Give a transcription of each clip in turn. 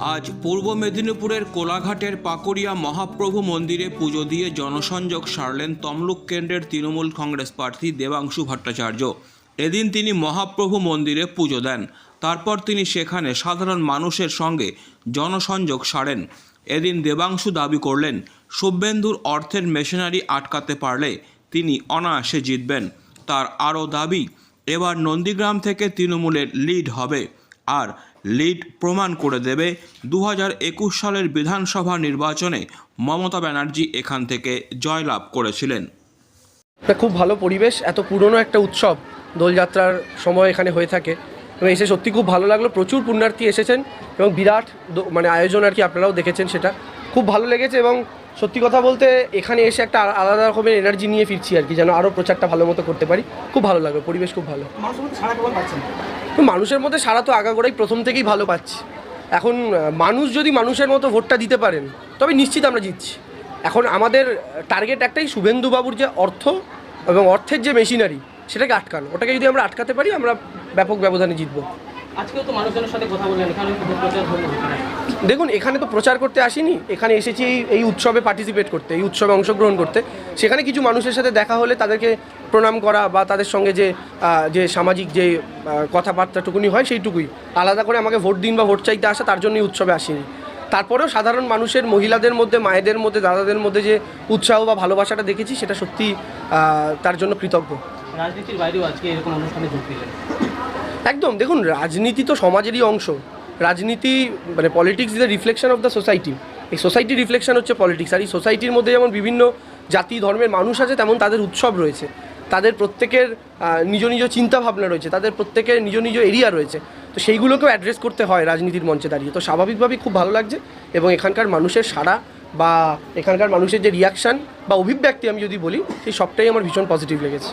আজ পূর্ব মেদিনীপুরের কোলাঘাটের পাকুড়িয়া মহাপ্রভু মন্দিরে পুজো দিয়ে জনসংযোগ সারলেন তমলুক কেন্দ্রের তৃণমূল কংগ্রেস প্রার্থী দেবাংশু ভট্টাচার্য। এদিন তিনি মহাপ্রভু মন্দিরে পুজো দেন। তারপর তিনি সেখানে সাধারণ মানুষের সঙ্গে জনসংযোগ সারেন। এদিন দেবাংশু দাবি করলেন, শুভেন্দুর অর্থের মেশিনারি আটকাতে পারলে তিনি অনায়াসে জিতবেন। তার আরও দাবি, এবার নন্দীগ্রাম থেকে তৃণমূলের লিড হবে। আর লিড প্রমাণ করে দেবে দু সালের বিধানসভা নির্বাচনে মমতা ব্যানার্জি এখান থেকে জয়লাভ করেছিলেন। খুব ভালো পরিবেশ, এত পুরনো একটা উৎসব দোলযাত্রার সময় এখানে হয়ে থাকে। এবং এসে সত্যি খুব ভালো লাগল, প্রচুর পুণ্যার্থী এসেছেন এবং বিরাট মানে আয়োজন আর কি আপনারাও দেখেছেন সেটা। খুব ভালো লেগেছে এবং সত্যি কথা বলতে এখানে এসে একটা আলাদা রকমের এনার্জি নিয়ে ফিরছি আর কি যেন আরও প্রচারটা ভালো মতো করতে পারি। খুব ভালো লাগল পরিবেশ খুব ভালো। মানুষের মধ্যে সারা তো আগাগোড়াই প্রথম থেকেই ভালো পাচ্ছি। এখন মানুষ যদি মানুষের মতো ভোটটা দিতে পারেন তবে নিশ্চিত আমরা জিতছি। এখন আমাদের টার্গেট একটাই শুভেন্দুবাবুর যে অর্থ এবং অর্থের যে মেশিনারি সেটাকে আটকানো। ওটাকে যদি আমরা আটকাতে পারি আমরা ব্যাপক ব্যবধানে জিতবো। আজকেও তো মানুষজনের সাথে কথা বললেন এখানে দেখুন এখানে তো প্রচার করতে আসিনি। এখানে এসেছি এই এই উৎসবে পার্টিসিপেট করতে এই উৎসবে অংশগ্রহণ করতে। সেখানে কিছু মানুষের সাথে দেখা হলে তাদেরকে প্রণাম করা বা তাদের সঙ্গে যে যে সামাজিক যে কথাবার্তাটুকুনি হয় সেইটুকুই। আলাদা করে আমাকে ভোট দিন বা ভোট চাইতে আসা তার জন্যই উৎসবে আসিনি। তারপরেও সাধারণ মানুষের মহিলাদের মধ্যে মায়েদের মধ্যে দাদাদের মধ্যে যে উৎসাহ বা ভালোবাসাটা দেখেছি সেটা সত্যি তার জন্য কৃতজ্ঞ। রাজনীতির বাইরেও আজকে এরকম অনুষ্ঠানে যোগ দিলেন? একদম দেখুন রাজনীতি তো সমাজেরই অংশ। রাজনীতি মানে politics is the reflection of the society এই সোসাইটির রিফ্লেকশন হচ্ছে পলিটিক্স আর এই সোসাইটির মধ্যে যেমন বিভিন্ন জাতি, ধর্মের মানুষ আছে, তেমন তাদের উৎসব রয়েছে। তাদের প্রত্যেকের নিজ নিজ চিন্তা ভাবনা রয়েছে। তাদের প্রত্যেকের নিজ নিজ এরিয়া রয়েছে। তো সেইগুলোকেও অ্যাড্রেস করতে হয় রাজনীতির মঞ্চে দাঁড়িয়ে। তো স্বাভাবিকভাবেই খুব ভালো লাগছে এবং এখানকার মানুষের সাড়া বা এখানকার মানুষের যে রিয়াকশান বা অভিব্যক্তি আমি যদি বলি, সেই সবটাই আমার ভীষণ পজিটিভ লেগেছে।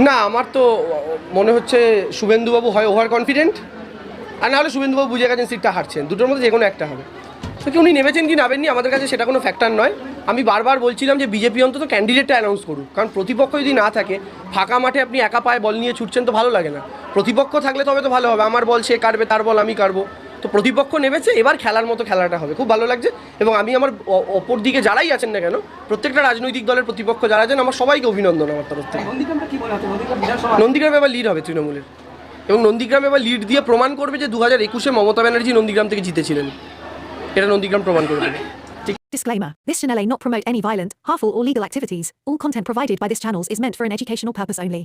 না, আমার তো মনে হচ্ছে শুভেন্দুবাবু হয় ওভার কনফিডেন্ট আর না হলে শুভেন্দুবাবু বুঝে গেছেন সিটটা হারছেন। দুটোর মধ্যে যে কোনো একটা হবে। তো কি উনি নেমেছেন কি নামেননি? আমাদের কাছে সেটা কোনো ফ্যাক্টর নয়। আমি বারবার বলছিলাম যে বিজেপি অন্তত ক্যান্ডিডেটটা অ্যানাউন্স করুক। কারণ প্রতিপক্ষ যদি না থাকে, ফাঁকা মাঠে আপনি একা পায়ে বল নিয়ে ছুটছেন তো ভালো লাগে না। প্রতিপক্ষ থাকলে তবে তো ভালো হবে। আমার বল সে কাটবে, তার বল আমি কাটবো। তো প্রতিপক্ষ নেমেছে এবার খেলার মতো খেলাটা হবে। খুব ভালো লাগছে। এবং আমি আমার অপর দিকে যারাই আছেন না কেন প্রত্যেকটা রাজনৈতিক দলের প্রতিপক্ষ যারা আছেন আমার সবাইকে অভিনন্দন আমার তরফ থেকে। নন্দীগ্রামটা কি হচ্ছে? নন্দীগ্রাম এবার লিড হবে তৃণমূলের। এবং নন্দীগ্রামে এবার লিড দিয়ে প্রমাণ করবে যে দু হাজার একুশে মমতা ব্যানার্জি নন্দীগ্রাম থেকে জিতেছিলেন। এটা নন্দীগ্রাম প্রমাণ করবে Disclaimer This channel may not promote any violent, harmful, or legal activities. All content provided by this channel is meant for an educational purpose only.